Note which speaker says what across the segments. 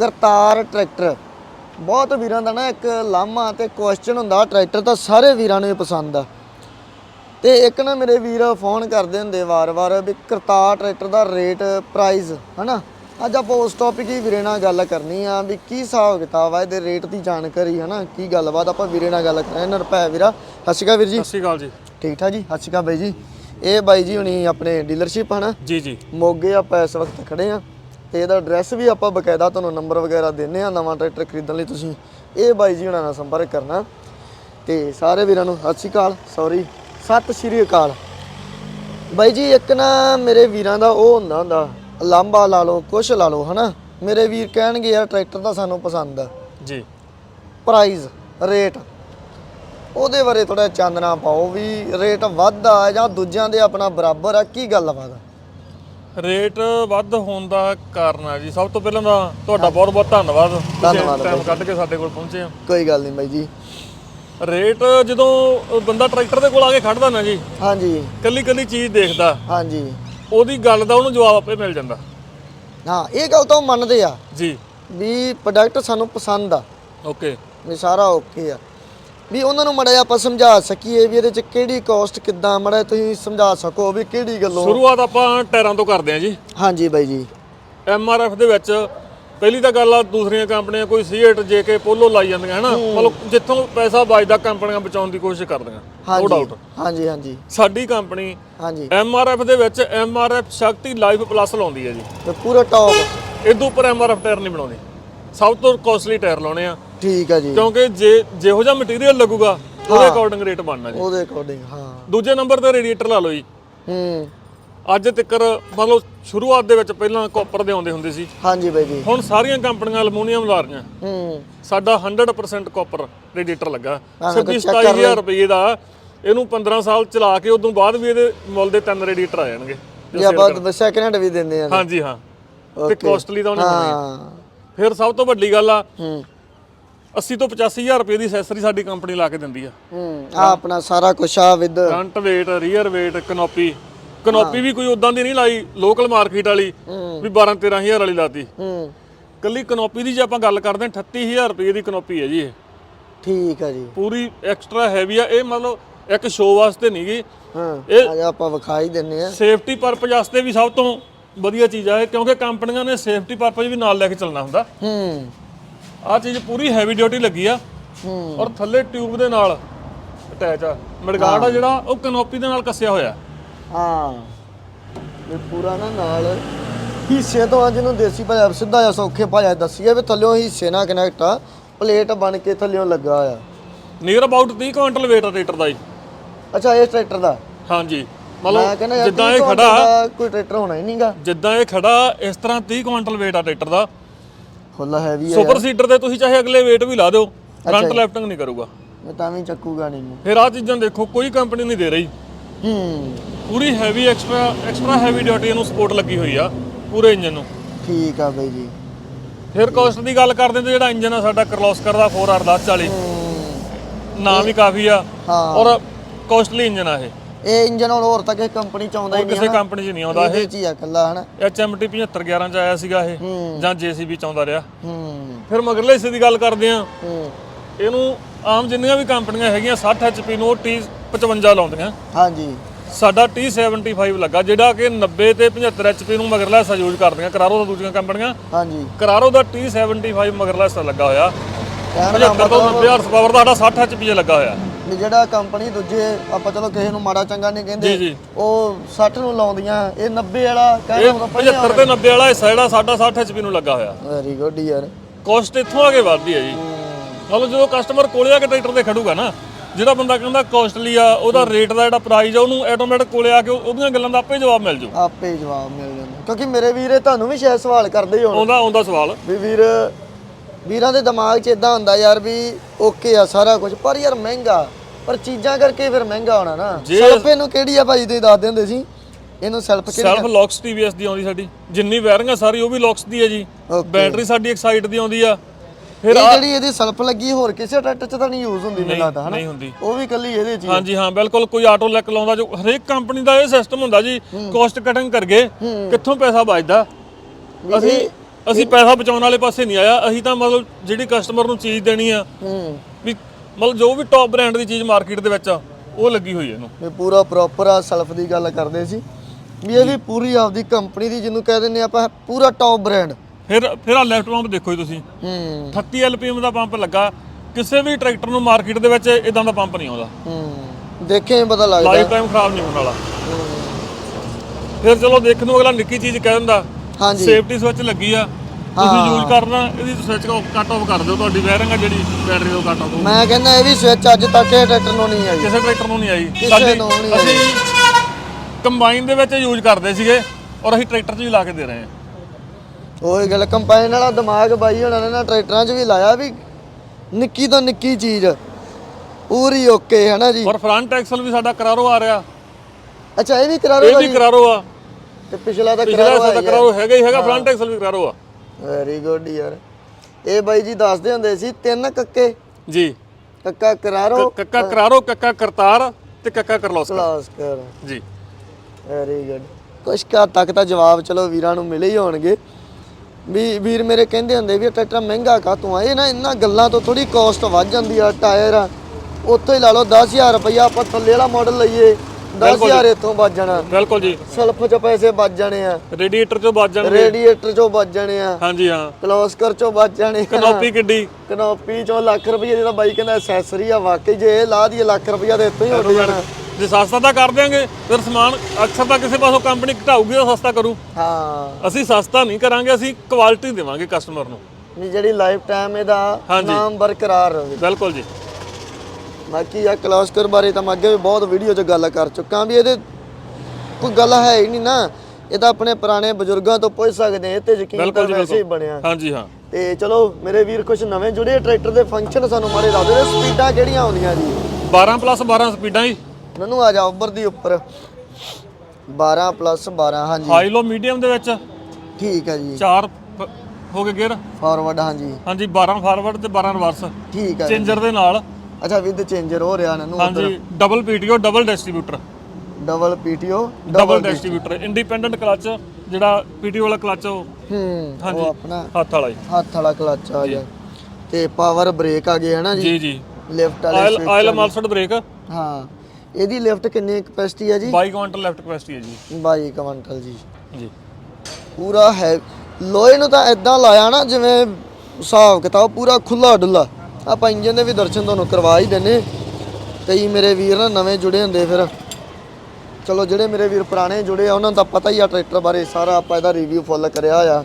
Speaker 1: Kartar tractor. ਬਹੁਤ ਵੀਰਾਂ ਦਾ ਨਾ ਇੱਕ ਲਾਮਾ ਤੇ ਕੁਐਸਚਨ ਹੁੰਦਾ ਟਰੈਕਟਰ ਤਾਂ ਸਾਰੇ ਵੀਰਾਂ ਨੂੰ ਪਸੰਦ ਆ। ਤੇ ਇੱਕ ਨਾ ਮੇਰੇ ਵੀਰ ਫੋਨ ਕਰਦੇ ਹੁੰਦੇ ਵਾਰ-ਵਾਰ ਵੀ ਕਰਤਾਰ ਟਰੈਕਟਰ ਦਾ ਰੇਟ ਪ੍ਰਾਈਸ ਹਨਾ? ਅੱਜ ਆਪਾਂ ਉਸ ਟੌਪਿਕ ਹੀ ਵੀਰੇ ਨਾਲ ਗੱਲ ਕਰਨੀ ਆ ਵੀ ਕੀ ਹਿਸਾਬ ਕਿਤਾਬ ਆ ਇਹਦੇ ਰੇਟ ਦੀ ਜਾਣਕਾਰੀ ਹਨਾ? ਕੀ ਗੱਲਬਾਤ ਆਪਾਂ ਵੀਰੇ ਨਾਲ ਗੱਲ ਕਰਾਂਗੇ? ਨਰਪੈ ਵੀਰਾ ਸਤਿ ਸ਼੍ਰੀ ਅਕਾਲ ਵੀਰ ਜੀ।
Speaker 2: ਸਤਿ ਸ਼੍ਰੀ ਅਕਾਲ ਜੀ।
Speaker 1: ਠੀਕ ਠਾਕ ਜੀ? ਸਤਿ ਸ਼੍ਰੀ ਅਕਾਲ ਬਾਈ ਜੀ। ਇਹ ਬਾਈ ਜੀ ਹੁਣੀ ਆਪਣੇ ਡੀਲਰਸ਼ਿਪ ਹਨਾ?
Speaker 2: ਜੀ ਜੀ।
Speaker 1: ਮੋਗੇ ਆਪਾਂ ਇਸ ਵਕਤ ਖੜੇ ਆ। ਤੇ ਇਹਦਾ ਐਡਰੈਸ ਵੀ ਆਪਾਂ ਬਕਾਇਦਾ ਤੁਹਾਨੂੰ ਨੰਬਰ ਵਗੈਰਾ ਦਿੰਨੇ ਆ ਨਵਾਂ ਟਰੈਕਟਰ ਖਰੀਦਣ ਲਈ ਤੁਸੀਂ। ਇਹ ਬਾਈ ਜੀ ਹੁਣਾਂ ਨਾਲ ਸੰਪਰਕ ਕਰਨਾ। ਤੇ ਸਾਰੇ ਵੀਰਾਂ ਨੂੰ ਸਤਿ ਸ਼੍ਰੀ ਅਕਾਲ ਸੌਰੀ ਸਤਿ ਸ਼੍ਰੀ ਅਕਾਲ। ਬਾਈ ਜੀ ਇੱਕ ਨਾ ਮੇਰੇ ਵੀਰਾਂ ਦਾ ਉਹ ਹੁੰਦਾ ਹੁੰਦਾ ਲਾਂਬਾ ਲਾ ਲਓ ਕੁਛ ਲਾ ਲਓ ਹਨਾ? ਮੇਰੇ ਵੀਰ ਕਹਿਣਗੇ ਯਾਰ ਟਰੈਕਟਰ ਤਾਂ ਸਾਨੂੰ ਪਸੰਦ ਆ।
Speaker 2: ਜੀ।
Speaker 1: ਪ੍ਰਾਈਸ ਰੇਟ ਉਹਦੇ ਬਾਰੇ ਥੋੜਾ ਚਾਨਣਾ ਪਾਓ ਵੀ ਰੇਟ ਵੱਧਦਾ ਜਾਂ ਦੂਜਿਆਂ ਦੇ ਆਪਣਾ ਬਰਾਬਰ ਆ ਕੀ ਗੱਲ ਆ?
Speaker 2: ਰੇਟ ਵੱਧ ਹੋਣ ਦਾ ਕਾਰਨ ਹੈ ਜੀ। ਸਭ ਤੋਂ ਪਹਿਲਾਂ ਤਾਂ ਤੁਹਾਡਾ ਬਹੁਤ ਬਹੁਤ ਧੰਨਵਾਦ।
Speaker 1: ਧੰਨਵਾਦ
Speaker 2: ਟਾਈਮ ਕੱਢ ਕੇ ਸਾਡੇ ਕੋਲ ਪਹੁੰਚੇ ਆ
Speaker 1: ਕੋਈ ਗੱਲ ਨਹੀਂ ਬਾਈ ਜੀ।
Speaker 2: ਰੇਟ ਜਦੋਂ ਬੰਦਾ ਟਰੈਕਟਰ ਦੇ ਕੋਲ ਆ ਕੇ ਖੜਦਾ ਨਾ ਜੀ
Speaker 1: ਹਾਂਜੀ।
Speaker 2: ਕੱਲੀ ਕੱਲੀ ਚੀਜ਼ ਦੇਖਦਾ
Speaker 1: ਹਾਂਜੀ।
Speaker 2: ਉਹਦੀ ਗੱਲ ਦਾ ਉਹਨੂੰ ਜਵਾਬ ਆਪੇ ਮਿਲ ਜਾਂਦਾ।
Speaker 1: ਹਾਂ ਇਹ ਗੱਲ ਤਾਂ ਉਹ ਮੰਨਦੇ ਆ
Speaker 2: ਜੀ।
Speaker 1: ਵੀ ਪ੍ਰੋਡਕਟ ਸਾਨੂੰ ਪਸੰਦ ਆ।
Speaker 2: ਓਕੇ
Speaker 1: ਵੀ ਸਾਰਾ ਓਕੇ ਆ। ਵੀ ਉਹਨਾਂ ਨੂੰ ਮੜਾ ਆਪਾਂ ਸਮਝਾ ਸਕੀਏ ਵੀ ਇਹਦੇ ਚ ਕਿਹੜੀ ਕਾਸਟ ਕਿੱਦਾਂ ਮੜਾ ਤੁਸੀਂ ਸਮਝਾ ਸਕੋ ਵੀ ਕਿਹੜੀ ਗੱਲੋਂ।
Speaker 2: ਸ਼ੁਰੂਆਤ ਆਪਾਂ ਟਾਇਰਾਂ ਤੋਂ ਕਰਦੇ ਆ ਜੀ।
Speaker 1: ਹਾਂਜੀ ਬਾਈ ਜੀ।
Speaker 2: ਐਮ ਆਰ ਐਫ ਦੇ ਵਿੱਚ ਪਹਿਲੀ ਤਾਂ ਗੱਲ ਆ ਦੂਸਰੀਆਂ ਕੰਪਨੀਆਂ ਕੋਈ ਸੀਏਟ ਜੇਕੇ ਪੋਲੋ ਲਾਈ ਜਾਂਦੀਆਂ ਹਨਾ? ਮਤਲਬ ਜਿੱਥੋਂ ਪੈਸਾ ਬਚਦਾ ਕੰਪਨੀਆਂ ਬਚਾਉਣ ਦੀ ਕੋਸ਼ਿਸ਼ ਕਰਦੀਆਂ ਨੋ ਡਾਊਟ
Speaker 1: ਹਾਂਜੀ ਹਾਂਜੀ।
Speaker 2: ਸਾਡੀ ਕੰਪਨੀ
Speaker 1: ਹਾਂਜੀ।
Speaker 2: ਐਮ ਆਰ ਐਫ ਦੇ ਵਿੱਚ M R F Shakti life plus ਲਾਉਂਦੀ ਹੈ ਜੀ।
Speaker 1: ਤੇ ਪੂਰਾ ਟੌਪ
Speaker 2: ਇਦੋਂ ਉੱਪਰ ਐਮ ਆਰ ਐਫ ਟਾਇਰ ਨਹੀਂ ਬਣਾਉਂਦੀ। ਸਭ ਤੋਂ ਕੋਸਟਲੀ ਟਾਇਰ ਲਾਉਣੇ ਆ।
Speaker 1: ਠੀਕ ਆ ਜੀ।
Speaker 2: ਕਿਉਂਕਿ ਜੇ ਜਿਹੋ ਜਿਹਾ ਮਟੀਰੀਅਲ ਲੱਗੂਗਾ ਉਹਦੇ ਅਕੋਰਡਿੰਗ ਰੇਟ ਬਣਨਾ ਜੀ।
Speaker 1: ਉਹਦੇ ਅਕੋਰਡਿੰਗ ਹਾਂ।
Speaker 2: ਦੂਜੇ ਨੰਬਰ ਤੇ ਰੇਡੀਏਟਰ ਲਾ ਲਓ ਜੀ।
Speaker 1: ਹੂੰ।
Speaker 2: ਅੱਜ ਤੱਕਰ ਮਤਲਬ ਸ਼ੁਰੂਆਤ ਦੇ ਵਿੱਚ ਪਹਿਲਾਂ ਕਾਪਰ ਦੇ ਆਉਂਦੇ ਹੁੰਦੇ ਸੀ।
Speaker 1: ਹਾਂਜੀ ਬਾਈ ਜੀ।
Speaker 2: ਹੁਣ ਸਾਰੀਆਂ ਕੰਪਨੀਆਂ ਅਲਮੂਨੀਅਮ ਲਾ ਰਹੀਆਂ।
Speaker 1: ਹੂੰ।
Speaker 2: ਸਾਡਾ 100% ਕਾਪਰ ਰੇਡੀਏਟਰ ਲੱਗਾ।
Speaker 1: ਹਾਂ,
Speaker 2: 26
Speaker 1: check ਕਰ
Speaker 2: 27000 ਰੁਪਏ ਦਾ ਇਹਨੂੰ 15 ਸਾਲ ਚਲਾ ਕੇ ਉਦੋਂ ਬਾਅਦ ਵੀ ਇਹਦੇ ਮੁੱਲ ਦੇ ਤਿੰਨ ਰੇਡੀਏਟਰ ਆ ਜਾਣਗੇ।
Speaker 1: ਜੇ ਆਪਾਂ ਸੈਕਿੰਡ ਹੈਂਡ ਵੀ ਦਿੰਦੇ ਆ।
Speaker 2: ਹਾਂਜੀ ਹਾਂ। ਤੇ ਕੋਸਟਲੀ ਤਾਂ ਉਹਨੇ ਹੋਣੀ ਫਿਰ ਸਭ ਤੋਂ ਵੱਡੀ ਗੱਲ ਆ
Speaker 1: ਹੂੰ।
Speaker 2: 80 ਤੋਂ 85000 ਰੁਪਏ ਦੀ ਐਕਸੈਸਰੀ ਸਾਡੀ ਕੰਪਨੀ ਲਾ ਕੇ ਦਿੰਦੀ ਆ।
Speaker 1: ਹੂੰ ਆ ਆਪਣਾ ਸਾਰਾ ਕੁਛ ਆ with
Speaker 2: front weight rear weight canopy canopy ਵੀ ਕੋਈ ਉਦਾਂ ਦੀ ਨਹੀਂ ਲਾਈ ਲੋਕਲ ਮਾਰਕੀਟ ਵਾਲੀ ਵੀ 12 13000 ਵਾਲੀ ਲਾਤੀ।
Speaker 1: ਹੂੰ।
Speaker 2: ਕੱਲੀ ਕਨੋਪੀ ਦੀ ਜੇ ਆਪਾਂ ਗੱਲ ਕਰਦੇ ਹਾਂ 38000 ਰੁਪਏ ਦੀ ਕਨੋਪੀ ਹੈ ਜੀ ਇਹ।
Speaker 1: ਠੀਕ ਆ ਜੀ।
Speaker 2: ਪੂਰੀ ਐਕਸਟਰਾ ਹੈਵੀ ਆ ਇਹ ਮਤਲਬ ਇੱਕ ਸ਼ੋਅ ਵਾਸਤੇ ਨਹੀਂ ਗੀ।
Speaker 1: ਹਾਂ
Speaker 2: ਇਹ-
Speaker 1: ਅੱਜ ਆਪਾਂ ਵਿਖਾਈ ਦਿੰਨੇ ਆ।
Speaker 2: ਸੇਫਟੀ ਪਰਪਸ ਵਾਸਤੇ ਵੀ ਸਭ ਤੋਂ ਵਧੀਆ ਚੀਜ਼ ਆ ਇਹ ਕਿਉਂਕਿ ਕੰਪਨੀਆਂ ਨੇ ਸੇਫਟੀ ਪਰਪਸ ਵੀ ਨਾਲ ਲੈ ਕੇ ਚੱਲਣਾ ਹੁੰਦਾ।
Speaker 1: ਹੂੰ।
Speaker 2: ਆ ਚੀਜ਼ ਪੂਰੀ ਹੈਵੀ ਡਿਊਟੀ ਲੱਗੀ ਆ।
Speaker 1: ਹੂੰ।
Speaker 2: ਔਰ ਥੱਲੇ ਟਿਊਬ ਦੇ ਨਾਲ ਅਟੈਚ ਆ। ਮੜਗਾੜ ਆ ਜਿਹੜਾ ਉਹ ਕਨੋਪੀ ਦੇ ਨਾਲ ਕੱਸਿਆ ਹੋਇਆ।
Speaker 1: ਹਾਂ। ਇਹ ਪੂਰਾ ਨਾ ਨਾਲ ਹਿੱਸੇ ਤੋਂ ਆ ਜਿਹਨੂੰ ਦੇਸੀ ਭਾਸ਼ਾ ਸਿੱਧਾ ਜਾਂ ਸੌਖੇ ਭਾਸ਼ਾ ਦੱਸੀਏ ਵੀ ਥੱਲਿਓਂ ਹਿੱਸੇ ਨਾਲ ਕਨੈਕਟ ਆ। ਪਲੇਟ ਬਣ ਕੇ ਥੱਲਿਓਂ ਲੱਗਾ ਆ
Speaker 2: ਨੀਅਰ ਅਬਾਊਟ 30 ਕੁਇੰਟਲ weight ਆ ਟਰੈਕਟਰ ਦਾ ਜੀ।
Speaker 1: ਅੱਛਾ ਇਹ ਟਰੈਕਟਰ ਦਾ?
Speaker 2: ਹਾਂਜੀ। ਮਤਲਬ ਜਿੱਦਾਂ
Speaker 1: 30
Speaker 2: ਇਹ ਖੜਾ
Speaker 1: ਕੋਈ ਟਰੈਕਟਰ ਹੋਣਾ ਹੀ ਨਹੀਂਗਾ
Speaker 2: ਜਿੱਦਾਂ ਇਹ ਖੜਾ ਇਸ ਤਰ੍ਹਾਂ 30 ਕੁਇੰਟਲ weight ਆ ਟਰੈਕਟਰ ਦਾ।
Speaker 1: ਫੁੱਲ ਹੈਵੀ ਆ
Speaker 2: ਸੁਪਰ ਸੀਟਰ ਤੇ ਤੁਸੀਂ ਚਾਹੇ ਅਗਲੇ weight ਵੀ ਲਾ ਦਿਓ ਫਰੰਟ ਲੈਫਟਿੰਗ ਨਹੀਂ ਕਰੂਗਾ।
Speaker 1: ਮੈਂ ਤਾਂ ਵੀ ਚੱਕੂਗਾ ਨਹੀਂ
Speaker 2: ਫਿਰ ਆ ਚੀਜ਼ਾਂ ਦੇਖੋ ਕੋਈ ਕੰਪਨੀ ਨਹੀਂ ਦੇ ਰਹੀ।
Speaker 1: ਹੂੰ।
Speaker 2: ਪੂਰੀ heavy extra extra heavy duty ਇਹਨੂੰ ਸਪੋਰਟ ਲੱਗੀ ਹੋਈ ਆ ਪੂਰੇ ਇੰਜਨ ਨੂੰ।
Speaker 1: ਠੀਕ ਆ ਬਾਈ ਜੀ।
Speaker 2: ਫਿਰ ਕਾਸਟ ਦੀ ਗੱਲ ਕਰਦੇ ਤੇ ਜਿਹੜਾ ਇੰਜਨ ਆ ਸਾਡਾ ਕਰਲੋਸਕਰ ਦਾ 4R 1040
Speaker 1: ਹੂੰ।
Speaker 2: ਨਾਮ ਹੀ ਕਾਫੀ ਆ।
Speaker 1: ਹਾਂ।
Speaker 2: ਔਰ ਕਾਸਟਲੀ ਇੰਜਨ ਆ ਇਹ।
Speaker 1: ਇਹ ਇੰਜਨ ਹੁਣ ਹੋਰ ਤਾਂ ਕਿਸੇ ਕੰਪਨੀ ਚ ਆਉਂਦਾ ਹੀ ਨਹੀਂ
Speaker 2: ਕਿਸੇ ਕੰਪਨੀ 'ਚ ਨਹੀਂ ਆਉਂਦਾ
Speaker 1: ਇਹਦੇ ਚ ਹੀ ਆ ਕੱਲਾ ਹਨਾ।
Speaker 2: HMT 7511 ਚ ਆਇਆ ਸੀਗਾ ਇਹ। ਜਾਂ JCB ਚ ਆਉਂਦਾ ਰਿਹਾ।
Speaker 1: ਹੂੰ।
Speaker 2: ਫਿਰ ਮਗਰਲੇ ਹਿੱਸੇ ਦੀ ਗੱਲ ਕਰਦੇ ਆ
Speaker 1: ਹੂੰ।
Speaker 2: ਇਹਨੂੰ ਆਮ ਜਿੰਨੀਆਂ ਵੀ ਕੰਪਨੀਆਂ ਹੈਗੀਆਂ 60 HP ਨੂੰ T 55 ਲਾਉਂਦੀਆਂ
Speaker 1: ਹਾਂਜੀ।
Speaker 2: ਸਾਡਾ T75 ਲੱਗਾ ਜਿਹੜਾ ਕਿ 90 ਤੇ 75 HP ਨੂੰ ਮਗਰਲਾ ਹਿੱਸਾ ਯੂਜ਼ ਕਰਦੀਆਂ ਕਰਾਰੋ ਦਾ ਦੂਜੀਆਂ ਕੰਪਨੀਆਂ।
Speaker 1: ਹਾਂਜੀ।
Speaker 2: ਕਰਾਰੋ ਦਾ T75 ਮਗਰਲਾ ਹਿੱਸਾ ਲੱਗਾ ਹੋਇਆ।
Speaker 1: ਕਹਿਣ ਦਾ
Speaker 2: 75 ਤੋਂ 90 ਹਾਰਸ ਪਾਵਰ ਦਾ ਸਾਡਾ 60 HP ਲੱਗਾ ਹੋਇਆ।
Speaker 1: ਵੀ ਜਿਹੜਾ ਕੰਪਨੀ ਦੂਜੇ ਆਪਾਂ ਚਲੋ ਕਿਸੇ ਨੂੰ ਮਾੜਾ ਚੰਗਾ ਨਹੀਂ ਕਹਿੰਦੇ। ਉਹ 60 ਨੂੰ ਲਾਉਂਦੀਆਂ ਇਹ 90 ਵਾਲਾ ਕਹਿੰਦਾ
Speaker 2: ਇਹ 75 ਤੇ 90 ਵਾਲਾ ਹਿੱਸਾ ਜਿਹੜਾ ਸਾਡਾ 60 HP ਨੂੰ ਲੱਗਾ ਹੋਇਆ।
Speaker 1: ਵੈਰੀ ਗੁੱਡ ਯਾਰ
Speaker 2: ਕੋਸਟ ਇੱਥੋਂ ਆ ਕੇ ਵੱਧਦੀ ਹੈ ਜੀ। ਮਤਲਬ ਜਦੋਂ ਕਸਟਮਰ ਕੋਲੇ ਆ ਕੇ ਟਰੈਕਟਰ ਤੇ ਖੜੂਗਾ ਨਾ ਜਿਹੜਾ ਬੰਦਾ ਕਹਿੰਦਾ ਕੋਸਟਲੀ ਆ ਉਹਦਾ ਰੇਟ ਦਾ ਜਿਹੜਾ ਪ੍ਰਾਈਸ ਆ ਉਹਨੂੰ ਆਟੋਮੈਟਿਕ ਕੋਲੇ ਆ ਕੇ ਉਹ- ਉਹਦੀਆਂ ਗੱਲਾਂ ਦਾ ਆਪੇ ਜਵਾਬ ਮਿਲ ਜੂ।
Speaker 1: ਆਪੇ ਜਵਾਬ ਮਿਲ ਜਾਂਦਾ। ਕਿਉਂਕਿ ਮੇਰੇ ਵੀਰੇ ਤੁਹਾਨੂੰ ਵੀ ਸ਼ਾਇਦ ਸਵਾਲ ਕਰਦੇ ਹੀ
Speaker 2: ਆਉਂਦਾ ਆਉਂਦਾ ਸਵਾਲ।
Speaker 1: ਵੀ ਵੀਰ ਵੀਰਾਂ ਦੇ ਦਿਮਾਗ 'ਚ ਇਦਾਂ ਹੁੰਦਾ ਯਾਰ ਵੀ ਓਕੇ ਆ ਸਾਰਾ ਕੁਝ ਪਰ ਯਾਰ ਮਹਿੰਗਾ ਪਰ ਚੀਜ਼ਾਂ ਕਰਕੇ ਫਿਰ ਮਹਿੰਗਾ ਹੋਣਾ ਨਾ।
Speaker 2: ਜੇ-
Speaker 1: ਸੈਲਫ ਇਹਨੂੰ ਕਿਹੜੀ ਆ ਭਾਜੀ ਤੁਸੀਂ ਦੱਸਦੇ ਹੁੰਦੇ ਸੀ? ਇਹਨੂੰ ਸੈਲਫ ਕਿਹੜੀ
Speaker 2: ਸੈਲਫ ਲੌਕਸ TVS ਦੀ ਆਉਂਦੀ ਸਾਡੀ। ਜਿੰਨੀ ਵਾਇਰਿੰਗ ਆ ਸਾਰੀ ਉਹ ਵੀ ਲੌਕਸ ਦੀ ਹੈ ਜੀ।
Speaker 1: Okay.
Speaker 2: ਬੈਟਰੀ ਸਾਡੀ ਐਕਸਾਈਡ ਦੀ ਆਉਂਦੀ ਆ।
Speaker 1: ਇਹ
Speaker 2: ਫਿਰ ਆ
Speaker 1: ਜਿਹੜੀ ਇਹਦੀ ਸੈਲਫ ਲੱਗੀ ਹੋਰ ਕਿਸੇ ਟਰੈਕਟਰ 'ਚ ਤਾਂ ਨਹੀਂ ਯੂਜ਼ ਹੁੰਦੀ ਮੈਨੂੰ ਲੱਗਦਾ ਹਨਾ?
Speaker 2: ਨਹੀਂ ਹੁੰਦੀ।
Speaker 1: ਉਹ ਵੀ ਕੱਲੀ ਇਹਦੇ 'ਚ ਹੀ ਆ।
Speaker 2: ਹਾਂਜੀ ਹਾਂ ਬਿਲਕੁਲ ਕੋਈ ਆਟੋ ਲੈਕ ਲਾਉਂਦਾ ਜੋ ਹਰੇਕ ਕੰਪਨੀ ਦਾ ਇਹ ਸਿਸਟਮ ਹੁੰਦਾ ਜੀ ਕੋਸਟ ਕਟਿੰਗ ਕਰਗੇ ਕਿੱਥੋਂ ਪੈਸਾ ਬਚਦਾ? ਅਸੀਂ ਅਸੀਂ ਪੈਸਾ ਬਚਾਉਣ ਵਾਲੇ ਪਾਸੇ ਨਹੀਂ ਆਇਆ। ਅਸੀਂ ਤਾਂ ਮਤਲਬ ਜਿਹੜੀ ਕਸਟਮਰ ਨੂੰ ਚੀਜ਼ ਦੇਣੀ ਆ
Speaker 1: ਹੂੰ।
Speaker 2: ਵੀ ਮਤਲਬ ਜੋ ਵੀ ਟੌਪ ਬ੍ਰਾਂਡ ਦੀ ਚੀਜ਼ ਮਾਰਕੀਟ ਦੇ ਵਿੱਚ ਆ ਉਹ ਲੱਗੀ ਹੋਈ ਹੈ ਇਹਨੂੰ।
Speaker 1: ਇਹ ਪੂਰਾ ਪ੍ਰੋਪਰ ਆ ਸੈਲਫ ਦੀ ਗੱਲ ਕਰਦੇ ਸੀ। ਵੀ ਇਹ ਵੀ ਪੂਰੀ ਆਪਦੀ ਕੰਪਨੀ ਦੀ ਜਿਹਨੂੰ ਕਹਿ ਦਿੰਦੇ ਆਪਾਂ ਪੂਰਾ ਟੌਪ ਬ੍ਰਾਂਡ
Speaker 2: ਫਿਰ ਫਿਰ ਆ ਲੈਫਟ ਪੰਪ ਦੇਖੋ ਜੀ ਤੁਸੀਂ।
Speaker 1: ਹੂੰ।
Speaker 2: 38 ਐਲਪੀਐਮ ਦਾ ਪੰਪ ਲੱਗਾ। ਕਿਸੇ ਵੀ ਟਰੈਕਟਰ ਨੂੰ ਮਾਰਕੀਟ ਦੇ ਵਿੱਚ ਇਦਾਂ ਦਾ ਪੰਪ ਨਹੀਂ ਆਉਂਦਾ।
Speaker 1: ਹੂੰ। ਦੇਖੇ ਪਤਾ ਲੱਗਦਾ।
Speaker 2: ਲਾਈਫ ਟਾਈਮ ਖਰਾਬ ਨਹੀਂ ਹੋਣ ਵਾਲਾ। ਫਿਰ ਚਲੋ ਦੇਖਣ ਨੂੰ ਅਗਲਾ ਨਿੱਕੀ ਚੀਜ਼ ਕਹਿ ਦਿੰਦਾ
Speaker 1: ਹਾਂਜੀ।
Speaker 2: ਸੇਫਟੀ ਸਵਿਚ ਲੱਗੀ ਆ। ਤੁਸੀਂ ਯੂਜ਼ ਕਰਨਾ ਇਹਦੀ ਸਵਿਚ ਕੱਟ ਆਫ ਕਰ ਦਿਓ ਤੁਹਾਡੀ ਵਾਇਰਿੰਗ ਆ ਜਿਹੜੀ ਬੈਟਰੀ ਤੋਂ ਕੱਟ ਆਫ
Speaker 1: ਮੈਂ ਕਹਿੰਦਾ ਇਹ ਵੀ ਸਵਿਚ ਅੱਜ ਤੱਕ ਇਹ ਟਰੈਕਟਰ ਨੂੰ ਨਹੀਂ ਆਈ।
Speaker 2: ਕਿਸੇ ਟਰੈਕਟਰ ਨੂੰ ਨਹੀਂ ਆਈ।
Speaker 1: ਕਿਸੇ ਨੂੰ ਨਹੀਂ ਆਈ।
Speaker 2: ਅਸੀਂ ਕੰਬਾਈਨ ਦੇ ਵਿੱਚ ਯੂਜ਼ ਕਰਦੇ ਸੀਗੇ ਔਰ ਅਸੀਂ ਟਰੈਕਟਰ 'ਚ ਵੀ ਲਾ ਕੇ ਦੇ ਰਹੇ ਹਾਂ।
Speaker 1: ਉਹੀ ਗੱਲ ਕੰਪਾਈਨ ਵਾਲਾ ਦਿਮਾਗ ਬਾਈ ਹੋਣਾ ਨੇ ਨਾ ਟਰੈਕਟਰਾਂ 'ਚ ਵੀ ਲਾਇਆ ਵੀ ਨਿੱਕੀ ਤੋਂ ਨਿੱਕੀ ਚੀਜ਼। ਪੂਰੀ ਓਕੇ ਹੈ ਨਾ ਜੀ?
Speaker 2: ਔਰ ਫਰੰਟ ਐਕਸਲ ਵੀ ਸਾਡਾ ਕਰਾਰੋ ਆ ਰਿਹਾ।
Speaker 1: ਅੱਛਾ ਇਹ ਵੀ ਕਰਾ
Speaker 2: ਇਹ ਵੀ ਕਰਾਰੋ ਆ।
Speaker 1: ਤੇ ਪਿਛਲਾ ਤਾਂ
Speaker 2: ਪਿਛਲਾ
Speaker 1: ਕਰਾ
Speaker 2: ਸਾਡਾ
Speaker 1: ਲਓ
Speaker 2: ਕਰਾਰੋ ਹੈਗਾ ਹੀ ਹੈਗਾ ਫਰੰਟ ਐਕਸਲ ਵੀ ਕਰਾਰੋ ਆ।
Speaker 1: ਵੈਰੀ ਗੁੱਡ ਯਾਰ। ਇਹ ਬਾਈ ਜੀ ਦੱਸਦੇ ਹੁੰਦੇ ਸੀ ਤਿੰਨ ਕੱਕੇ।
Speaker 2: ਜੀ।
Speaker 1: ਕੱਕਾ ਕਰਾਰੋ
Speaker 2: ਕੱਕਾ ਕਰਾਰੋ ਕੱਕਾ ਕਰਤਾਰ ਤੇ ਕੱਕਾ ਕਰਲੋਸਕਰ। ਜੀ।
Speaker 1: ਵੈਰੀ ਗੁੱਡ ਕੁਛ ਕਾ ਤੱਕ ਤਾਂ ਜਵਾਬ ਚਲੋ ਵੀਰਾਂ ਨੂੰ ਮਿਲੇ ਹੀ ਹੋਣਗੇ। ਵੀ ਵੀਰ ਮੇਰੇ ਕਹਿੰਦੇ ਹੁੰਦੇ ਵੀ ਟਰੈਕਟਰ ਮਹਿੰਗਾ ਕਾ ਤੂੰ ਆ ਇਹ ਨਾ ਇਹਨਾਂ ਗੱਲਾਂ ਤੋਂ ਥੋੜੀ ਕਾਸਟ ਵੱਧ ਜਾਂਦੀ ਆ ਟਾਇਰ ਆ। ਉੱਥੇ ਹੀ ਲਾ ਲਓ 10000 ਰੁਪਇਆ ਆਪਾਂ ਥੱਲੇ ਵਾਲਾ ਮਾਡਲ ਲਈਏ। 10000 ਇੱਥੋਂ ਵੱਜ ਜਾਣਾ।
Speaker 2: ਬਿਲਕੁਲ ਜੀ।
Speaker 1: ਸਲਫ ਚ ਪੈਸੇ ਵੱਜ ਜਾਣੇ ਆ।
Speaker 2: ਰੇਡੀਏਟਰ ਚੋਂ ਵੱਜ ਜਾਣਗੇ।
Speaker 1: ਰੇਡੀਏਟਰ ਚੋਂ ਵੱਜ ਜਾਣੇ ਆ।
Speaker 2: ਹਾਂਜੀ ਹਾਂ।
Speaker 1: ਕਲੋਸਕਰ ਚੋਂ ਵੱਜ ਜਾਣੇ ਆ।
Speaker 2: ਕਨੋਪੀ ਕਿੱਡੀ।
Speaker 1: ਕਨੋਪੀ ਚੋਂ ਲੱਖ ਰੁਪਏ ਜਿਹਦਾ ਬਾਈ ਕਹਿੰਦਾ ਐਕਸੈਸਰੀ ਆ ਵਾਕਈ ਜੇ ਇਹ ਲਾ ਦਈਏ ਲੱਖ ਰੁਪਇਆ ਤੇ ਇੱਥੋਂ ਹੀ ਉੱਡ ਜਾਣਾ।
Speaker 2: ਜੇ ਸਸਤਾ ਤਾਂ ਕਰ ਦਿਆਂਗੇ ਫਿਰ ਸਮਾਨ ਅਕਸਰ ਤਾਂ ਕਿਸੇ ਪਾਸੋਂ ਕੰਪਨੀ ਘਟਾਊਗੀ ਤਾਂ ਸਸਤਾ ਕਰੂ।
Speaker 1: ਹਾਂ।
Speaker 2: ਅਸੀਂ ਸਸਤਾ ਨਹੀਂ ਕਰਾਂਗੇ ਅਸੀਂ ਕੁਆਲਿਟੀ ਦੇਵਾਂਗੇ ਕਸਟਮਰ ਨੂੰ।
Speaker 1: ਜਿਹੜੀ ਲਾਈਫ ਟਾਈਮ ਇਹਦਾ। ਨਾਮ ਬਰਕਰਾਰ ਰਹੇ।
Speaker 2: ਬਿਲਕੁਲ ਜੀ।
Speaker 1: ਬਾਕੀ ਆ ਕਲਾਸਕਰ ਬਾਰੇ ਤਾਂ ਮੈਂ ਅੱਗੇ ਵੀ ਬਹੁਤ ਵੀਡੀਓ 'ਚ ਗੱਲ ਕਰ ਚੁੱਕਾ ਵੀ ਇਹਦੇ ਕੋਈ ਗੱਲ ਹੈ ਹੀ ਨਹੀਂ ਨਾ। ਇਹ ਤਾਂ ਆਪਣੇ ਪੁਰਾਣੇ ਬਜ਼ੁਰਗਾਂ ਤੋਂ ਪੁੱਛ ਸਕਦੇ ਇਹ ਤੇ ਯਕੀਨ ਤਾਂ ਵੈਸੇ ਹੀ ਬਣਿਆ।
Speaker 2: ਹਾਂਜੀ ਹਾਂ।
Speaker 1: ਤੇ ਚਲੋ ਮੇਰੇ ਵੀਰ ਕੁਝ ਨਵੇਂ ਜੁੜੇ ਟਰੈਕਟਰ ਦੇ ਫੰਕਸ਼ਨ ਸਾਨੂੰ ਮਾਰੇ ਦੱਸ ਦਿਓ ਸਪੀਡਾਂ ਕਿਹੜੀਆਂ ਆਉਂਦੀਆਂ ਜੀ?
Speaker 2: 12 ਪਲੱਸ 12 ਸਪੀਡਾਂ ਜੀ।
Speaker 1: ਮੈਨੂੰ ਆ ਜਾ ਉੱਪਰ ਦੀ ਉੱਪਰ। 12 ਪਲੱਸ 12 ਹਾਂਜੀ।
Speaker 2: ਹਾਈ ਲੋ ਮੀਡੀਅਮ ਦੇ ਵਿੱਚ।
Speaker 1: ਠੀਕ ਹੈ ਜੀ।
Speaker 2: 4 ਹੋ ਗਏ ਗੇਅਰ
Speaker 1: ਫਾਰਵਰਡ ਹਾਂਜੀ।
Speaker 2: ਹਾਂਜੀ 12 ਫਾਰਵਰਡ ਤੇ 12 ਰਿਵਰਸ
Speaker 1: ਠੀਕ ਹੈ
Speaker 2: ਚੇਂਜਰ ਦੇ ਨਾਲ।
Speaker 1: ਅੱਛਾ ਵਿਦ ਚੇਂਜਰ ਹੋ ਰਿਹਾ ਨਨੂੰ
Speaker 2: ਹਾਂਜੀ double PTO double distributor
Speaker 1: double PTO
Speaker 2: double distributor independent clutch ਜਿਹੜਾ ਪੀਟੀਓ ਵਾਲਾ ਕਲਚ ਉਹ।
Speaker 1: ਹੂੰ
Speaker 2: ਹਾਂਜੀ।
Speaker 1: ਉਹ ਆਪਣਾ
Speaker 2: ਹੱਥ ਵਾਲਾ ਜੀ
Speaker 1: ਹੱਥ ਵਾਲਾ ਕਲਚ ਆ ਗਿਆ। ਤੇ ਪਾਵਰ ਬ੍ਰੇਕ ਆ ਗਏ ਹਨਾ ਜੀ?
Speaker 2: ਜੀ ਜੀ।
Speaker 1: ਲਿਫਟ ਵਾਲੇ
Speaker 2: ਆਇਲ ਆਇਲ ਮਾਲਸਡ ਬ੍ਰੇਕ
Speaker 1: ਹਾਂ। ਇਹਦੀ ਲਿਫਟ ਕਿੰਨੀ ਕਪੈਸਿਟੀ ਹੈ ਜੀ?
Speaker 2: 22 ਕੁਆਂਟਲ ਲੈਫਟ ਕਪੈਸਿਟੀ ਹੈ ਜੀ।
Speaker 1: 22 ਕੁਇੰਟਲ ਜੀ।
Speaker 2: ਜੀ।
Speaker 1: ਪੂਰਾ ਹੈ ਲੋਹੇ ਨੂੰ ਤਾਂ ਇਦਾਂ ਲਾਇਆ ਨਾ ਜਿਵੇਂ ਹਿਸਾਬ ਕਿਤਾਬ ਪੂਰਾ ਖੁੱਲਾ ਡੁੱਲਾ ਆਪਾਂ ਇੰਜਨ ਦੇ ਵੀ ਦਰਸ਼ਨ ਤੁਹਾਨੂੰ ਕਰਵਾ ਹੀ ਦਿੰਨੇ ਕਈ ਮੇਰੇ ਵੀਰ ਨਾ ਨਵੇਂ ਜੁੜੇ ਹੁੰਦੇ ਫਿਰ। ਚਲੋ ਜਿਹੜੇ ਮੇਰੇ ਵੀਰ ਪੁਰਾਣੇ ਜੁੜੇ ਆ ਉਹਨਾਂ ਨੂੰ ਤਾਂ ਪਤਾ ਹੀ ਆ ਟਰੈਕਟਰ ਬਾਰੇ ਸਾਰਾ ਆਪਾਂ ਇਹਦਾ ਰਿਵਿਊ ਫੁੱਲ ਕਰਿਆ ਆ।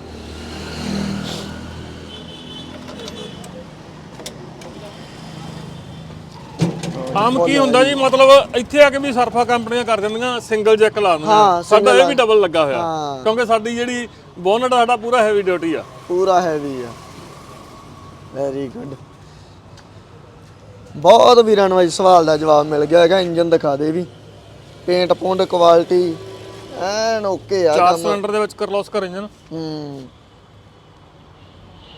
Speaker 2: ਆਮ ਕੀ ਹੁੰਦਾ ਜੀ? ਮਤਲਬ ਇੱਥੇ ਆ ਕੇ ਵੀ ਸਰਫਾ ਕੰਪਨੀਆਂ ਕਰ ਦਿੰਦੀਆਂ ਸਿੰਗਲ ਜੈਕ ਲਾ ਦਿੰਦੀਆਂ। ਸਾਡਾ ਇਹ ਵੀ ਡਬਲ ਲੱਗਾ ਹੋਇਆ। ਕਿਉਂਕਿ ਸਾਡੀ ਜਿਹੜੀ ਬੋਨਟ ਸਾਡਾ ਪੂਰਾ ਹੈਵੀ ਡਿਊਟੀ ਆ।
Speaker 1: ਪੂਰਾ ਹੈਵੀ ਆ। ਵੈਰੀ ਗੁੱਡ ਬਹੁਤ ਵੀਰਾਂ ਨੂੰ ਅੱਜ ਸਵਾਲ ਦਾ ਜਵਾਬ ਮਿਲ ਗਿਆ ਹੈਗਾ ਇੰਜਨ ਦਿਖਾ ਦੇ ਵੀ। ਪੇਂਟ ਪੌਂਡ ਕੁਆਲਿਟੀ ਐਨ ਓਕੇ ਆ
Speaker 2: ਚਾਰ ਸਿਲੰਡਰ ਦੇ ਵਿੱਚ ਕਰਲੋਸਕਰ ਇੰਜਨ
Speaker 1: ਹੂੰ।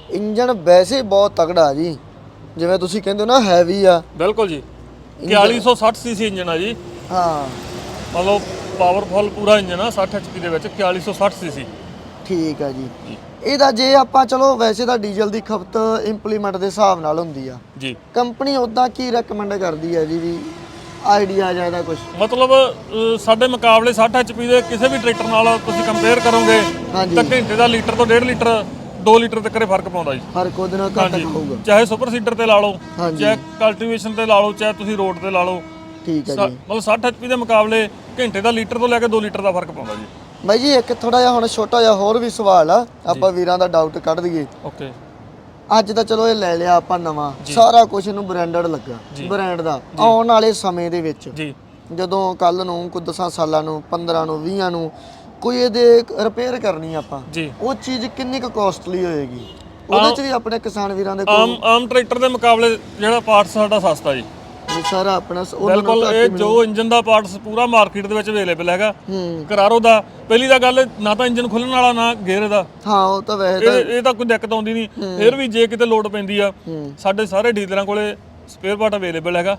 Speaker 1: ਇੰਜਨ ਵੈਸੇ ਬਹੁਤ ਤਗੜਾ ਜੀ। ਜਿਵੇਂ ਤੁਸੀਂ ਕਹਿੰਦੇ ਹੋ ਨਾ ਹੈਵੀ ਆ।
Speaker 2: ਬਿਲਕੁਲ ਜੀ। 4160 ਸੀਸੀ ਇੰਜਨ ਆ ਜੀ।
Speaker 1: ਹਾਂ।
Speaker 2: ਮਤਲਬ ਪਾਵਰਫੁਲ ਪੂਰਾ ਇੰਜਨ ਆ 60 ਐਚਪੀ ਦੇ ਵਿੱਚ 4160 ਸੀਸੀ
Speaker 1: ਠੀਕ ਆ ਜੀ। ਇਹਦਾ ਜੇ ਆਪਾਂ ਚਲੋ ਵੈਸੇ ਤਾਂ ਡੀਜ਼ਲ ਦੀ ਖਪਤ ਇੰਪਲੀਮੈਂਟ ਦੇ ਹਿਸਾਬ ਨਾਲ ਹੁੰਦੀ ਆ।
Speaker 2: ਜੀ।
Speaker 1: ਕੰਪਨੀ ਉਦਾਂ ਕੀ ਰეკਮੈਂਡ ਕਰਦੀ ਹੈ ਜੀ ਵੀ ਆਈਡੀਆ ਜ਼ਿਆਦਾ ਕੁਝ
Speaker 2: ਮਤਲਬ ਅ, ਸਾਡੇ ਮੁਕਾਬਲੇ 60 ਐਚਪੀ ਦੇ ਕਿਸੇ ਵੀ ਟਰੈਕਟਰ ਨਾਲ ਤੁਸੀਂ ਕੰਪੇਅਰ ਕਰੋਗੇ
Speaker 1: ਹਾਂਜੀ।
Speaker 2: ਤਾਂ ਘੰਟੇ ਦਾ ਲੀਟਰ ਤੋਂ 1.5 ਲੀਟਰ 2 ਲੀਟਰ ਤੱਕ ਦੇ ਫ਼ਰਕ ਪਾਉਂਦਾ ਜੀ।
Speaker 1: ਹਰ ਕੋਈ ਦਿਨ ਘੱਟ ਖਾਊਗਾ।
Speaker 2: ਚਾਹੇ ਸੁਪਰ ਸੀਡਰ ਤੇ ਲਾ ਲਓ
Speaker 1: ਹਾਂਜੀ।
Speaker 2: ਚਾਹੇ ਕਲਟੀਵੇਸ਼ਨ ਤੇ ਲਾ ਲਓ ਚਾਹੇ ਤੁਸੀਂ ਰੋਡ ਤੇ ਲਾ ਲਓ।
Speaker 1: ਠੀਕ ਹੈ
Speaker 2: ਸਾ-
Speaker 1: ਜੀ।
Speaker 2: ਮਤਲਬ 60 ਐਚਪੀ ਦੇ ਮੁਕਾਬਲੇ ਘੰਟੇ ਦਾ ਲੀਟਰ ਤੋਂ ਲੈ ਕੇ 2 ਲੀਟਰ ਦਾ ਫ਼ਰਕ ਪਾਉਂਦਾ ਜੀ।
Speaker 1: ਬਾਈ ਜੀ ਇੱਕ ਥੋੜਾ ਜਿਹਾ ਹੁਣ ਛੋਟਾ ਜਿਹਾ ਹੋਰ ਵੀ ਸਵਾਲ ਆ। ਆਪਾਂ ਵੀਰਾਂ ਦਾ ਡਾਊਟ ਕੱਢ ਦਈਏ।
Speaker 2: ਓਕੇ।
Speaker 1: ਅੱਜ ਤਾਂ ਚਲੋ ਇਹ ਲੈ ਲਿਆ ਆਪਾਂ ਨਵਾਂ। ਸਾਰਾ ਕੁਝ ਇਹਨੂੰ ਬ੍ਰਾਂਡਡ ਲੱਗਾ ਬ੍ਰਾਂਡ ਦਾ। ਆਉਣ ਵਾਲੇ ਸਮੇਂ ਦੇ ਵਿੱਚ
Speaker 2: ਜੀ।
Speaker 1: ਜਦੋਂ ਕੱਲ ਨੂੰ ਕੋਈ 10 ਸਾਲਾਂ ਨੂੰ 15 ਨੂੰ 20 ਨੂੰ ਕੋਈ ਇਹਦੇ ਰਿਪੇਅਰ ਕਰਨੀ ਆਪਾਂ ਉਹ ਚੀਜ਼ ਕਿੰਨੀ ਕੁ ਕੋਸਟਲੀ ਹੋਏਗੀ? ਉਹਦੇ ਚ ਵੀ ਆਪਣੇ ਕਿਸਾਨ ਵੀਰਾਂ ਦੇ ਕੋਲ
Speaker 2: ਆਮ ਆਮ ਟਰੈਕਟਰ ਦੇ ਮੁਕਾਬਲੇ ਜਿਹੜਾ ਪਾਰਟਸ ਸਾਡਾ ਸਸਤਾ ਜੀ।
Speaker 1: ਵੀ ਸਾਰਾ ਆਪਣਾ ਸ- ਉਹਨਾਂ ਨੂੰ
Speaker 2: ਬਿਲਕੁਲ ਇਹ ਜੋ ਇੰਜਨ ਦਾ ਪਾਰਟਸ ਪੂਰਾ ਮਾਰਕੀਟ ਦੇ ਵਿੱਚ ਅਵੇਲੇਬਲ ਹੈਗਾ।
Speaker 1: ਹੂੰ।
Speaker 2: ਕਰਾਰੋ ਦਾ ਪਹਿਲੀ ਤਾਂ ਗੱਲ ਨਾ ਤਾਂ ਇੰਜਨ ਖੁੱਲਣ ਵਾਲਾ ਨਾ ਗੇਅਰ ਦਾ।
Speaker 1: ਹਾਂ ਉਹ ਤਾਂ ਵੈਸੇ ਤਾਂ
Speaker 2: ਇਹ ਇਹ ਤਾਂ ਕੋਈ ਦਿੱਕਤ ਆਉਂਦੀ ਨਹੀਂ। ਫਿਰ ਵੀ ਜੇ ਕਿਤੇ ਲੋਡ ਪੈਂਦੀ ਆ ਸਾਡੇ ਸਾਰੇ ਡੀਲਰਾਂ ਕੋਲੇ ਸਪੇਅਰ ਪਾਰਟ ਅਵੇਲੇਬਲ ਹੈਗਾ।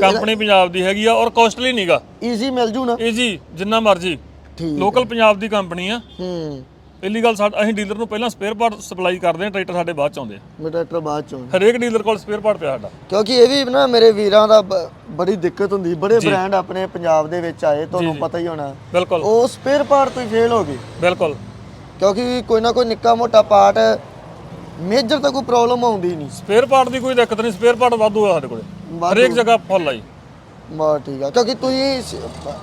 Speaker 2: ਕੰਪਨੀ ਪੰਜਾਬ ਦੀ ਹੈਗੀ ਆ ਔਰ ਕਾਸਟਲੀ ਨਹੀਂਗਾ
Speaker 1: ਈਜ਼ੀ ਮਿਲ ਜੂ ਨਾ।
Speaker 2: ਇਹ ਜੀ ਜਿੰਨਾ ਮਰਜ਼ੀ।
Speaker 1: ਠੀਕ
Speaker 2: ਲੋਕਲ ਪੰਜਾਬ ਦੀ ਕੰਪਨੀ ਆ।
Speaker 1: ਹੂੰ।
Speaker 2: ਪਹਿਲੀ ਗੱਲ ਸਾਡਾ ਅਸੀਂ ਡੀਲਰ ਨੂੰ ਪਹਿਲਾਂ ਸਪੇਅਰ ਪਾਰਟ ਸਪਲਾਈ ਕਰਦੇ ਹਾਂ ਟਰੈਕਟਰ ਸਾਡੇ ਬਾਅਦ ਚ ਆਉਂਦੇ ਆ।
Speaker 1: ਮੇਰਾ ਟਰੈਕਟਰ ਬਾਅਦ ਚੋਂ
Speaker 2: ਹਰੇਕ ਡੀਲਰ ਕੋਲ ਸਪੇਅਰ ਪਾਰਟ ਪਿਆ ਸਾਡਾ।
Speaker 1: ਕਿਉਂਕਿ ਇਹ ਵੀ ਨਾ ਮੇਰੇ ਵੀਰਾਂ ਦਾ ਬ- ਬੜੀ ਦਿੱਕਤ ਹੁੰਦੀ ਬੜੇ ਬ੍ਰਾਂਡ ਆਪਣੇ ਪੰਜਾਬ ਦੇ ਵਿੱਚ ਆਏ ਤੁਹਾਨੂੰ ਪਤਾ ਹੀ ਹੋਣਾ।
Speaker 2: ਬਿਲਕੁਲ।
Speaker 1: ਉਹ ਸਪੇਅਰ ਪਾਰਟ ਤੋਂ ਫੇਲ ਹੋ ਗਏ।
Speaker 2: ਬਿਲਕੁਲ।
Speaker 1: ਕਿਉਂਕਿ ਕੋਈ ਨਾ ਕੋਈ ਨਿੱਕਾ ਮੋਟਾ ਪਾਰਟ ਮੇਜਰ ਤਾਂ ਕੋਈ ਪ੍ਰੋਬਲਮ ਆਉਂਦੀ ਨਹੀਂ।
Speaker 2: ਸਪੇਅਰ ਪਾਰਟ ਦੀ ਕੋਈ ਦਿੱਕਤ ਨਹੀਂ ਸਪੇਅਰ ਪਾਰਟ ਵਾਧੂ ਆ ਸਾਡੇ ਕੋਲੇ। ਹਰੇਕ ਜਗ੍ਹਾ ਫੁੱਲ ਆ ਜੀ।
Speaker 1: ਬਾ ਠੀਕ ਆ। ਕਿਉਂਕਿ ਤੁਸੀਂ ਸ-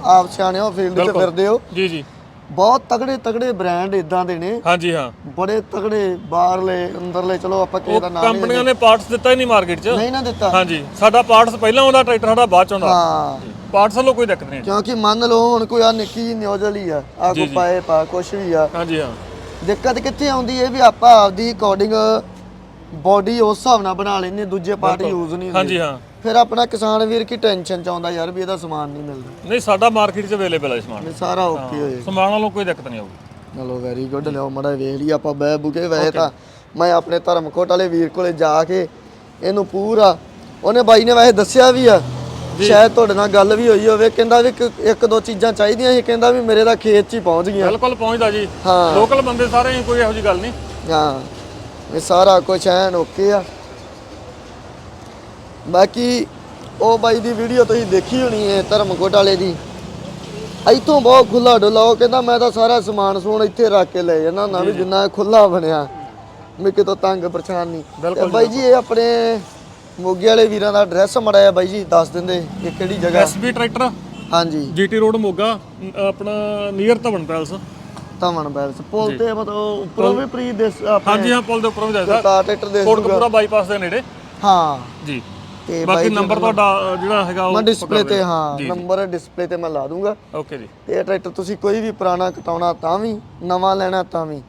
Speaker 1: ਆਪ ਸਿਆਣੇ ਹੋ ਫੀਲਡ 'ਚ ਫਿਰਦੇ ਹੋ।
Speaker 2: ਜੀ ਜੀ।
Speaker 1: ਬਹੁਤ ਤਗੜੇ ਤਗੜੇ ਬ੍ਰਾਂਡ ਇਦਾਂ ਦੇ ਨੇ।
Speaker 2: ਹਾਂਜੀ ਹਾਂ।
Speaker 1: ਬੜੇ ਤਗੜੇ ਬਾਹਰਲੇ ਅੰਦਰਲੇ ਚਲੋ ਆਪਾਂ ਕਿਸੇ ਦਾ ਨਾਮ ਨਹੀਂ
Speaker 2: ਕੰਪਨੀਆਂ ਨੇ ਪਾਰਟਸ ਦਿੱਤਾ ਹੀ ਨਹੀਂ ਮਾਰਕੀਟ 'ਚ।
Speaker 1: ਨਹੀਂ ਨਾ ਦਿੱਤਾ।
Speaker 2: ਹਾਂਜੀ ਸਾਡਾ ਪਾਰਟਸ ਪਹਿਲਾਂ ਆਉਂਦਾ ਟਰੈਕਟਰ ਸਾਡਾ ਬਾਅਦ ਚ ਆਉਂਦਾ।
Speaker 1: ਹਾਂ।
Speaker 2: ਪਾਰਟਸ ਵੱਲੋਂ ਕੋਈ ਦਿੱਕਤ ਨਹੀਂ।
Speaker 1: ਕਿਉਂਕਿ ਮੰਨ ਲਓ ਹੁਣ ਕੋਈ ਆ ਨਿੱਕੀ ਜਿਹੀ ਨਿਊਜ਼ਲ ਹੀ ਆ ਆ ਕੋ ਪਾਏ ਪਾ ਕੁਛ ਵੀ ਆ।
Speaker 2: ਹਾਂਜੀ ਹਾਂ।
Speaker 1: ਦਿੱਕਤ ਕਿੱਥੇ ਆਉਂਦੀ ਹੈ ਵੀ ਆਪਾਂ ਆਪਦੀ ਅਕੋਰਡਿੰਗ ਬੋਡੀ ਉਸ ਹਿਸਾਬ ਨਾਲ ਬਣਾ ਲੈਂਦੇ ਦੂਜੇ ਪਾਰਟ ਯੂਜ਼ ਨਹੀਂ ਹੁੰਦੇ।
Speaker 2: ਹਾਂਜੀ ਹਾਂ।
Speaker 1: ਫਿਰ ਆਪਣਾ ਕਿਸਾਨ ਵੀਰ ਕੀ ਟੈਨਸ਼ਨ ਚ ਆਉਂਦਾ ਯਾਰ ਵੀ ਇਹਦਾ ਸਮਾਨ ਨਹੀਂ ਮਿਲਦਾ।
Speaker 2: ਨਹੀਂ ਸਾਡਾ ਮਾਰਕੀਟ 'ਚ ਅਵੇਲੇਬਲ ਹੈ ਸਮਾਨ।
Speaker 1: ਸਾਰਾ ਓਕੇ ਹੋਏ
Speaker 2: ਸਮਾਨ ਵੱਲੋਂ ਕੋਈ ਦਿੱਕਤ ਨਹੀਂ ਆਊਗੀ।
Speaker 1: ਚਲੋ ਵੈਰੀ ਗੁੱਡ ਲਿਓ ਮੜਾ ਵੇਖ ਲਈ ਆਪਾਂ ਬੈ ਬੁਕੇ ਵੈਸੇ ਤਾਂ ਮੈਂ ਆਪਣੇ ਧਰਮਕੋਟ ਵਾਲੇ ਵੀਰ ਕੋਲੇ ਜਾ ਕੇ ਇਹਨੂੰ ਪੂਰਾ ਉਹਨੇ ਬਾਈ ਨੇ ਵੈਸੇ ਦੱਸਿਆ ਵੀ ਆ ਸ਼ਾਇਦ ਤੁਹਾਡੇ ਨਾਲ ਗੱਲ ਵੀ ਹੋਈ ਹੋਵੇ। ਕਹਿੰਦਾ ਵੀ ਇੱਕ- ਦੋ ਚੀਜ਼ਾਂ ਚਾਹੀਦੀਆਂ ਸੀ ਕਹਿੰਦਾ ਵੀ ਮੇਰੇ ਤਾਂ ਖੇਤ 'ਚ ਹੀ ਪਹੁੰਚ ਗਈਆਂ।
Speaker 2: ਬਿਲਕੁਲ ਪਹੁੰਚਦਾ ਜੀ।
Speaker 1: ਹਾਂ।
Speaker 2: ਲੋਕਲ ਬੰਦੇ ਸਾਰੇ ਕੋਈ ਇਹੋ ਜੀ ਗੱਲ ਨਹੀਂ।
Speaker 1: ਹਾਂ। ਇਹ ਸਾਰਾ ਕੁਝ ਐਨ ਓਕੇ ਆ। ਬਾਕੀ ਉਹ ਬਾਈ ਦੀ ਵੀਡੀਓ ਤੁਸੀਂ ਦੇਖੀ ਹੋਣੀ ਹੈ ਧਰਮਕੋਟ ਵਾਲੇ ਦੀ। ਇੱਥੋਂ ਬਹੁਤ ਖੁੱਲਾ ਡੁੱਲਾ ਉਹ ਕਹਿੰਦਾ ਮੈਂ ਤਾਂ ਸਾਰਾ ਸਮਾਨ ਸਮੂਨ ਇੱਥੇ ਰੱਖ ਕੇ ਲੈ ਜਾਣਾ ਨਾ ਵੀ ਜਿੰਨਾ ਖੁੱਲਾ ਬਣਿਆ। ਮੈਂ ਕਿਤੋਂ ਤੰਗ ਪਰੇਸ਼ਾਨ ਨਹੀਂ। ਬਾਈ ਜੀ ਇਹ ਆਪਣੇ ਮੋਗੇ ਵਾਲੇ ਵੀਰਾਂ ਦਾ ਐਡਰੈਸ ਮੜਾਇਆ ਬਾਈ ਜੀ ਦੱਸ ਦਿੰਦੇ ਇਹ ਕਿਹੜੀ ਜਗ੍ਹਾ।
Speaker 2: SB tractor.
Speaker 1: ਹਾਂਜੀ।
Speaker 2: ਜੀਟੀ ਰੋਡ ਮੋਗਾ ਆਪਣਾ ਨੀਅਰ ਧਵਨ ਪੈਲਸ।
Speaker 1: ਤਮਨ ਬੈਲਸ ਪੁਲ ਤੇ ਮਤਲਬ ਉੱਪਰੋਂ ਵੀ ਪ੍ਰੀ ਦੇ ਆਪਣੇ
Speaker 2: ਹਾਂਜੀ ਹਾਂ ਪੁਲ ਦੇ ਉੱਪਰ ਵੀ ਜਾਇਦਾ
Speaker 1: ਕਾਰ ਟਰੈਕਟਰ ਦੇ
Speaker 2: ਕੋਟਕਪੂਰਾ ਬਾਈਪਾਸ ਦੇ ਨੇੜੇ।
Speaker 1: ਹਾਂ।
Speaker 2: ਜੀ।
Speaker 1: ਤੇ
Speaker 2: ਬਾਕੀ ਨੰਬਰ ਤੁਹਾਡਾ ਜਿਹੜਾ ਹੈਗਾ ਉਹ
Speaker 1: ਮੈਂ ਡਿਸਪਲੇ ਤੇ ਹਾਂ ਨੰਬਰ ਡਿਸਪਲੇ ਤੇ ਮੈਂ ਲਾ ਦੂੰਗਾ।
Speaker 2: ਓਕੇ ਜੀ।
Speaker 1: ਤੇ ਇਹ ਟਰੈਕਟਰ ਤੁਸੀਂ ਕੋਈ ਵੀ ਪੁਰਾਣਾ ਕਟਾਉਣਾ ਤਾਂ ਵੀ ਨਵਾਂ ਲੈਣਾ ਤਾਂ ਵੀ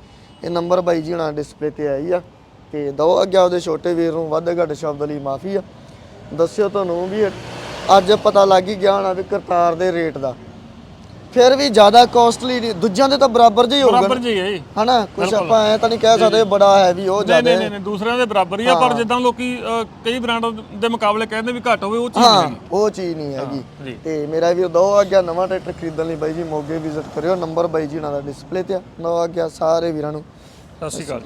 Speaker 1: ਇਹ ਨੰਬਰ ਬਾਈ ਜੀ ਹੁਣਾਂ ਡਿਸਪਲੇ ਤੇ ਆਈ ਆ। ਤੇ ਦੋ ਅੱਗੇ ਉਹਦੇ ਛੋਟੇ ਵੀਰ ਨੂੰ ਵੱਧ ਘੱਟ ਸ਼ਬਦ ਲਈ ਮਾਫੀ ਆ। ਦੱਸਿਓ ਤੁਹਾਨੂੰ ਵੀ ਅੱਜ ਪਤਾ ਲੱਗ ਹੀ ਗਿਆ ਹੋਣਾ ਵੀ ਕਰਤਾਰ ਦੇ ਰੇਟ ਦਾ। ਫਿਰ ਵੀ ਜ਼ਿਆਦਾ ਕਾਸਟਲੀ ਨਹੀਂ ਦੂਜਿਆਂ ਦੇ ਤਾਂ ਬਰਾਬਰ ਜਿਹਾ ਹੋਊਗਾ
Speaker 2: ਬਰਾਬਰ ਜੀ। ਹੈ
Speaker 1: ਹਨਾ ਕੁਝ ਆਪਾਂ ਐ ਤਾਂ ਨਹੀਂ ਕਹਿ ਸਕਦੇ ਬੜਾ ਹੈ ਵੀ ਉਹ
Speaker 2: ਨਹੀਂ
Speaker 1: ਜ਼ਿਆਦਾ।
Speaker 2: ਨਹੀਂ ਨਹੀਂ ਨਹੀਂ, ਦੂਸਰਿਆਂ ਦੇ ਬਰਾਬਰ ਹੀ ਆ ਪਰ ਜਿੱਦਾਂ ਲੋਕੀ ਅ, ਕਈ ਬ੍ਰਾਂਡ ਦੇ ਮੁਕਾਬਲੇ ਕਹਿੰਦੇ ਵੀ ਘੱਟ ਹੋਵੇ ਉਹ ਚੀਜ਼
Speaker 1: ਹਾਂ
Speaker 2: ਨਹੀਂ
Speaker 1: ਉਹ ਚੀਜ਼ ਨਹੀਂ ਹੈਗੀ।
Speaker 2: ਜੀ।
Speaker 1: ਤੇ ਮੇਰਾ ਵੀਰ ਦੋ ਆ ਗਿਆ ਨਵਾਂ ਟਰੈਕਟਰ ਖਰੀਦਣ ਲਈ ਬਾਈ ਜੀ ਮੋਗੇ ਵਿਜ਼ਿਟ ਕਰਿਓ ਨੰਬਰ ਬਾਈ ਜੀ ਉਹਨਾਂ ਦਾ ਡਿਸਪਲੇ ਤੇ ਆ। ਨੋ ਆ ਗਿਆ ਸਾਰੇ ਵੀਰਾਂ ਨੂੰ।
Speaker 2: ਸਤਿ ਸ਼੍ਰੀ ਅਕਾਲ।